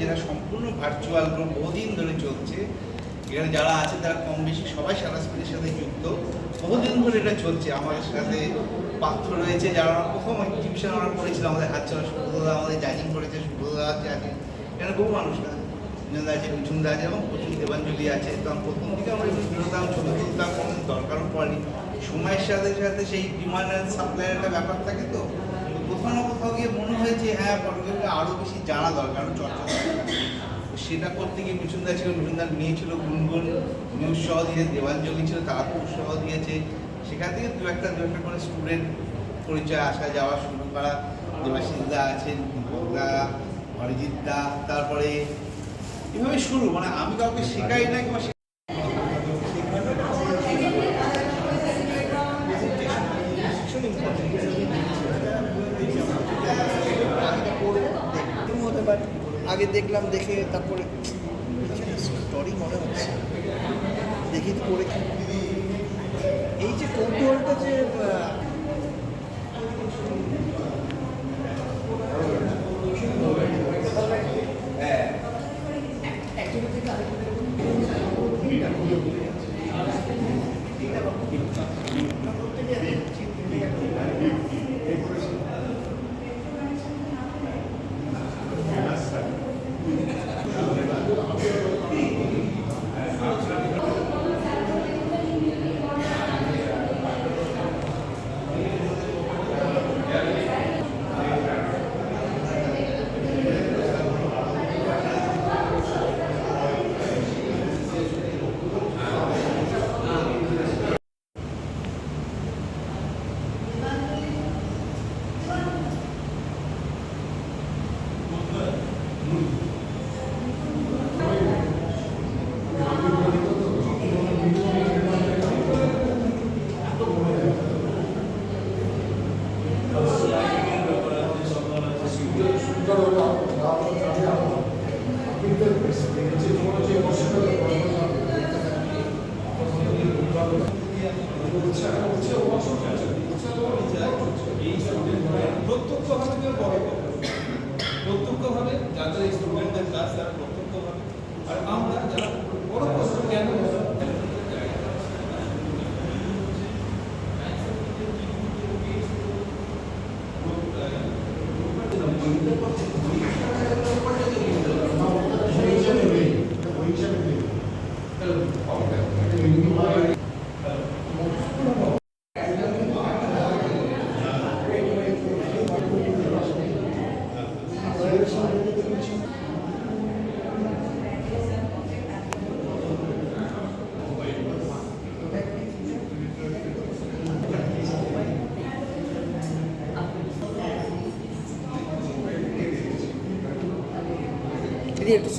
যেটা সম্পূর্ণ virtual group বহুদিন ধরে চলছে। এখানে যারা আছে, তারা কম বেশি সবাই সারা সারাস্পিনের সাথে যুক্ত। বহুদিন ধরে এটা চলছে। আমাদের সাথে পাত্র রয়েছে যারা প্রথম এক্সিবিশন আমরা করেছিলাম, আমাদের হাত চলা সুব্রতদা আমাদের জাজিং করেছে সুব্রতদা আছে আছে। এখানে বহু মানুষ আছে। আছে মিঠুনদা আছে এবং প্রচুর দেবাঞ্জলি আছে। তো প্রথম দিকে আমরা একটু বিনোদাম ছবি তুলতাম, কোনো দরকারও পড়েনি। সময়ের সাথে সাথে সেই ডিমান্ড অ্যান্ড সাপ্লাইয়ের একটা ব্যাপার থাকে তো। কোথাও না কোথাও গিয়ে মনে হয়েছে হ্যাঁ ফটোগ্রাফিটা আরও বেশি জানা দরকার, চর্চা সেটা করতে গিয়ে মিঠুনদা ছিল মিঠুনদার মেয়ে ছিল গুনগুন নিউজ সহ দিয়েছে জমি ছিল, তারা উৎসাহ দিয়েছে। সেখান থেকে দু একটা দু একটা করে স্টুডেন্ট পরিচয় আসা যাওয়া শুরু করা। দেবাশিস দা আছেন দা, অরিজিৎ দা, তারপরে এভাবে শুরু। মানে আমি কাউকে শেখাই না কিংবা আগে দেখলাম দেখে তারপরে স্টোরি মনে হচ্ছে। দেখি তো কি। এই যে কৌতূহলটা যে আহ, প্রত্যক্ষভাবে যাদের স্টুডেন্টদের কাজ তারা প্রত্যক্ষভাবে আর আমরা যারা দিদি একটু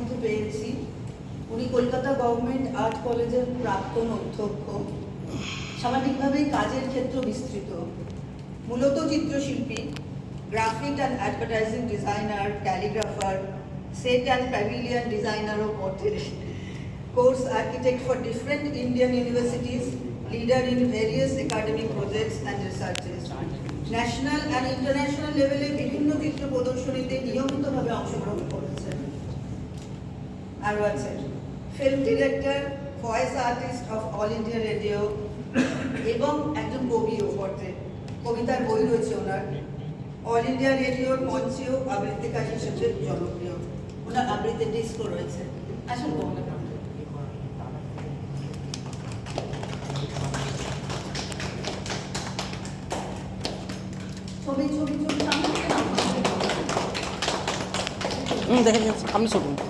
মধ্যে পেয়েছি। উনি কলকাতা গভর্নমেন্ট আর্ট কলেজের প্রাক্তন অধ্যক্ষ। সামাজিকভাবেই কাজের ক্ষেত্র বিস্তৃত। মূলত চিত্রশিল্পী, graphic and advertising designer, calligrapher, set and pavilion ডিজাইনারও বটে। Course architect for different Indian universities leader in various academic projects and researches. National and international লেভেলে বিভিন্ন চিত্র প্রদর্শনীতে নিয়মিতভাবে অংশগ্রহণ করেছেন। আছে film director voice artist of all India radio এবং একজন কবিও বটে কবিতার বই রয়েছে ওনার। অল ইন্ডিয়া রেডিওর মঞ্চেও আবৃত্তিকার হিসেবে জনপ্রিয়। ওনার আবৃত্তির ডিস্কো রয়েছে। আসুন। হুম, দেখে নিচ্ছি সামনে ছবি।